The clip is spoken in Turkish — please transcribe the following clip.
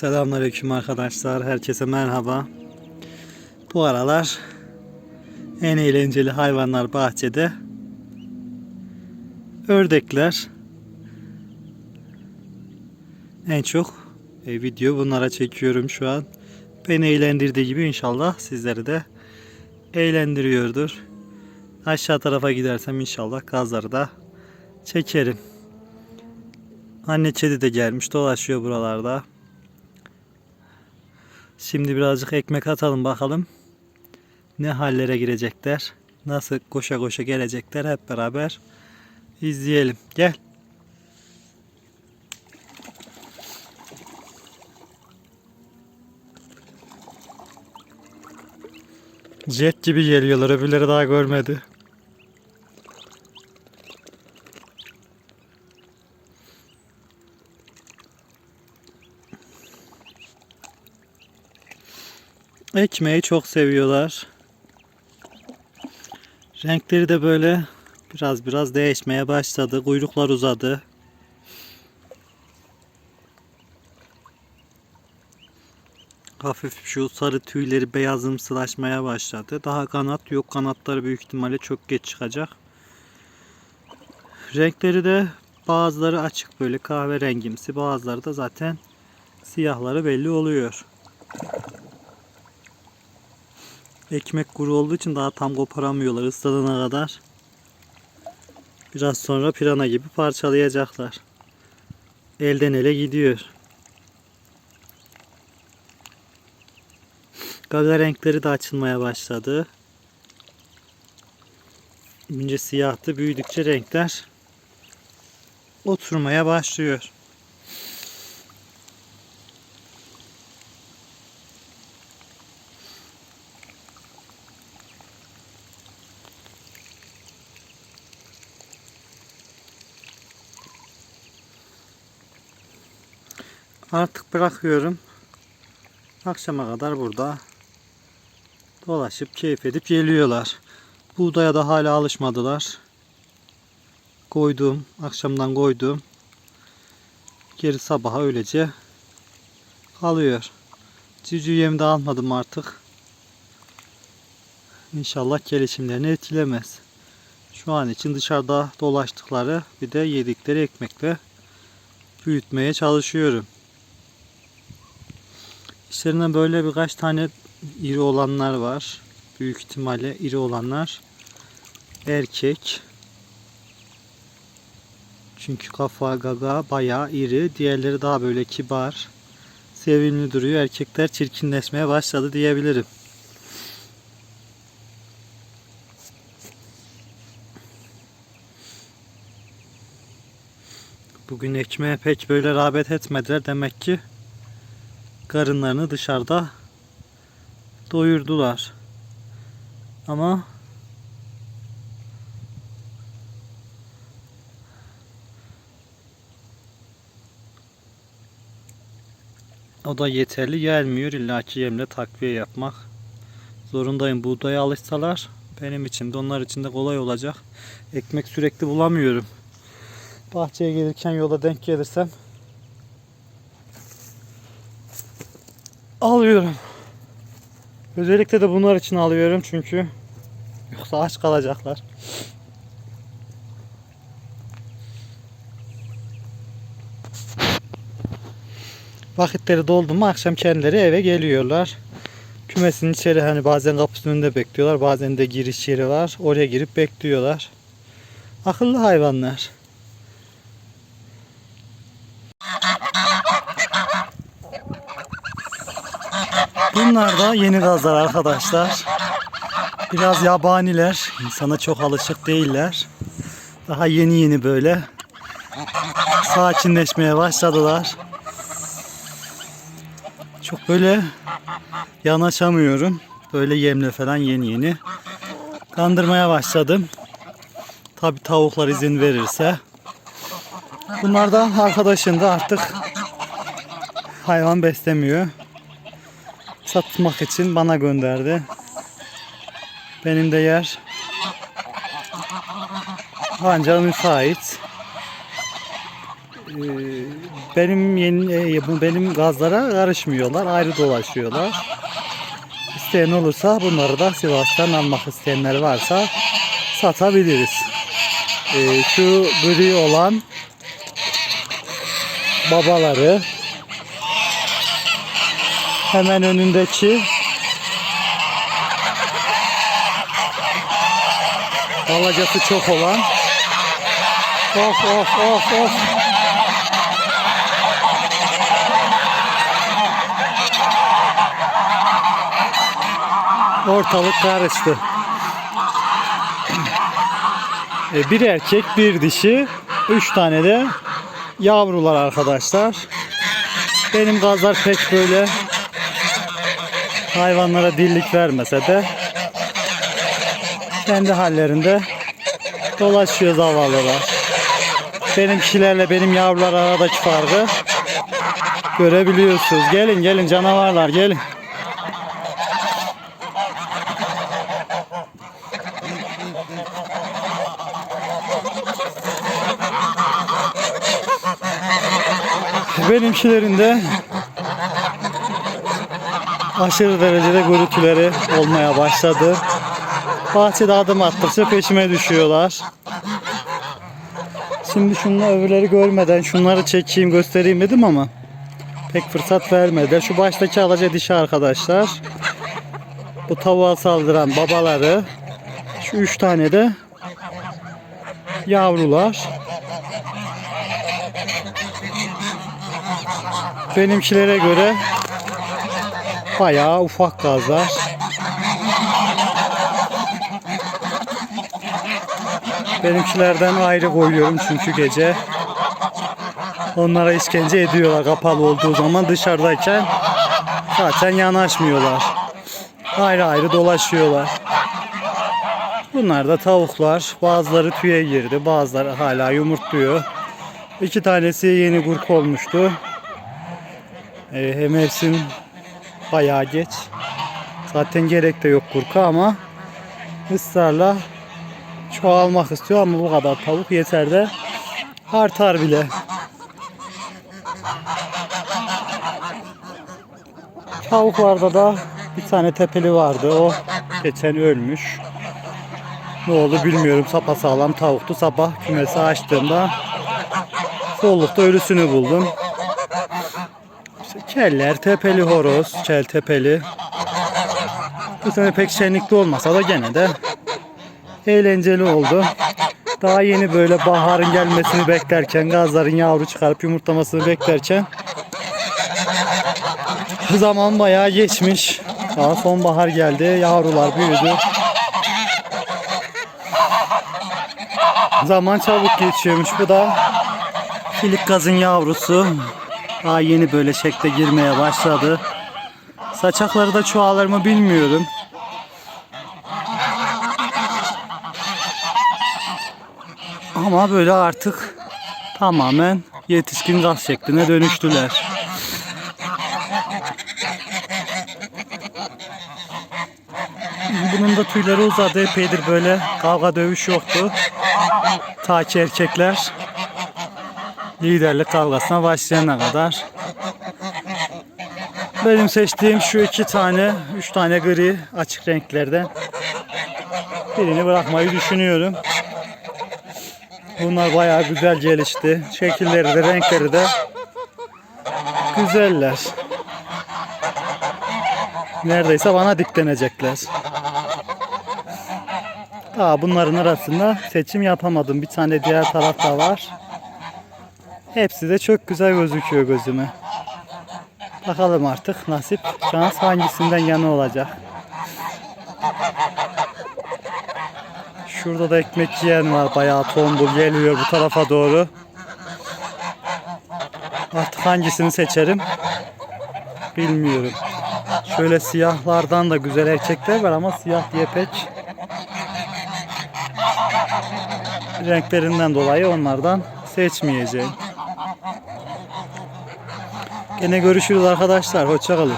Selamünaleyküm arkadaşlar. Herkese merhaba. Bu aralar en eğlenceli hayvanlar bahçede. Ördekler. En çok e, video bunlara çekiyorum şu an. Beni eğlendirdiği gibi inşallah sizleri de eğlendiriyordur. Aşağı tarafa gidersem inşallah gazları da çekerim. Anne kedi de gelmiş dolaşıyor buralarda. Şimdi birazcık ekmek atalım bakalım. Ne hallere girecekler. Nasıl koşa koşa gelecekler hep beraber izleyelim. Gel. Jet gibi geliyorlar. Öbürleri daha görmedi. Ekmeği çok seviyorlar. Renkleri de böyle biraz biraz değişmeye başladı. Kuyruklar uzadı. Hafif şu sarı tüyleri beyazımsılaşmaya başladı. Daha kanat yok. Kanatları büyük ihtimalle çok geç çıkacak. Renkleri de bazıları açık böyle kahverengimsi. Bazıları da zaten siyahları belli oluyor. Ekmek kuru olduğu için daha tam koparamıyorlar ıslanana kadar. Biraz sonra pirana gibi parçalayacaklar. Elden ele gidiyor. Gaga renkleri de açılmaya başladı. Önce siyahtı büyüdükçe renkler oturmaya başlıyor. Artık bırakıyorum. Akşama kadar burada dolaşıp keyif edip geliyorlar. Buğdaya da hala alışmadılar. Koydum, akşamdan koydum. Geri sabaha öylece kalıyor. Cücü yem de almadım artık. İnşallah gelişimlerini etkilemez. Şu an için dışarıda dolaştıkları bir de yedikleri ekmekle büyütmeye çalışıyorum. İçlerinden böyle birkaç tane iri olanlar var. Büyük ihtimalle iri olanlar erkek. Çünkü kafa gaga bayağı iri. Diğerleri daha böyle kibar. Sevimli duruyor. Erkekler çirkinleşmeye başladı diyebilirim. Bugün ekmeğe pek böyle rağbet etmediler. Demek ki karınlarını dışarıda doyurdular. Ama o da yeterli gelmiyor. İlla ki yemle takviye yapmak zorundayım. Buğdaya alışsalar benim için de onlar için de kolay olacak. Ekmek sürekli bulamıyorum. Bahçeye gelirken yola denk gelirsem alıyorum. Özellikle de bunlar için alıyorum çünkü yoksa aç kalacaklar. Vakitleri doldu mu akşam kendileri eve geliyorlar. Kümesin içeri hani bazen kapısının önünde bekliyorlar. Bazen de giriş yeri var. Oraya girip bekliyorlar. Akıllı hayvanlar. Bunlar da yeni gazlar arkadaşlar. Biraz yabaniler. İnsana çok alışık değiller. Daha yeni yeni böyle sakinleşmeye başladılar. Çok böyle yanaşamıyorum. Böyle yemle falan yeni yeni kandırmaya başladım. Tabi tavuklar izin verirse. Bunlar da arkadaşın da artık hayvan beslemiyor satmak için bana gönderdi. Benim de yer ancak müsait. e, benim yeni e, bu benim gazlara karışmıyorlar. Ayrı dolaşıyorlar. İsteyen olursa bunları da Sivas'tan almak isteyenler varsa satabiliriz. E, şu gri olan babaları hemen önündeki Balacası çok olan. Of of of of. Ortalık karıştı. E, bir erkek, bir dişi, üç tane de yavrular arkadaşlar. Benim gazlar pek böyle hayvanlara dillik vermese de kendi hallerinde dolaşıyor zavallılar. Benimkilerle benim yavrular aradaki farkı görebiliyorsunuz. Gelin gelin canavarlar gelin. Benimkilerin de aşırı derecede gürültüleri olmaya başladı. Bahçede adım attıkça peşime düşüyorlar. Şimdi şunun öbürleri görmeden şunları çekeyim göstereyim dedim ama pek fırsat vermedi. Şu baştaki alaca dişi arkadaşlar. Bu tavuğa saldıran babaları. Şu üç tane de yavrular. Benimkilere göre bayağı ufak gazlar. Benimkilerden ayrı koyuyorum çünkü gece onlara işkence ediyorlar kapalı olduğu zaman dışarıdayken zaten yanaşmıyorlar. Ayrı ayrı dolaşıyorlar. Bunlar da tavuklar. Bazıları tüye girdi. Bazıları hala yumurtluyor. İki tanesi yeni gurk olmuştu. Ee, mevsim bayağı geç. Zaten gerek de yok kurka ama ısrarla çoğalmak istiyor ama bu kadar tavuk yeter de artar bile. Tavuklarda da bir tane tepeli vardı. O geçen ölmüş. Ne oldu bilmiyorum. Sapasağlam tavuktu. Sabah kümesi açtığımda sollukta ölüsünü buldum. İşte keller, tepeli horoz, kel tepeli. Bu sene pek şenlikli olmasa da gene de eğlenceli oldu. Daha yeni böyle baharın gelmesini beklerken, gazların yavru çıkarıp yumurtlamasını beklerken zaman bayağı geçmiş. Daha sonbahar geldi, yavrular büyüdü. Zaman çabuk geçiyormuş. Bu da filik gazın yavrusu. Daha yeni böyle şekle girmeye başladı. Saçakları da çoğalır mı bilmiyorum. Ama böyle artık tamamen yetişkin gaz şekline dönüştüler. Bunun da tüyleri uzadı. Epeydir böyle kavga dövüş yoktu. Ta ki erkekler liderlik kavgasına başlayana kadar. Benim seçtiğim şu iki tane, üç tane gri açık renklerden birini bırakmayı düşünüyorum. Bunlar bayağı güzel gelişti. Şekilleri de renkleri de güzeller. Neredeyse bana diklenecekler. Daha bunların arasında seçim yapamadım. Bir tane diğer tarafta var. Hepsi de çok güzel gözüküyor gözüme. Bakalım artık nasip şans hangisinden yana olacak. Şurada da ekmek yiyen var. Bayağı tombul geliyor bu tarafa doğru. Artık hangisini seçerim bilmiyorum. Şöyle siyahlardan da güzel erkekler var ama siyah diye pek renklerinden dolayı onlardan seçmeyeceğim. Gene görüşürüz arkadaşlar. Hoşçakalın.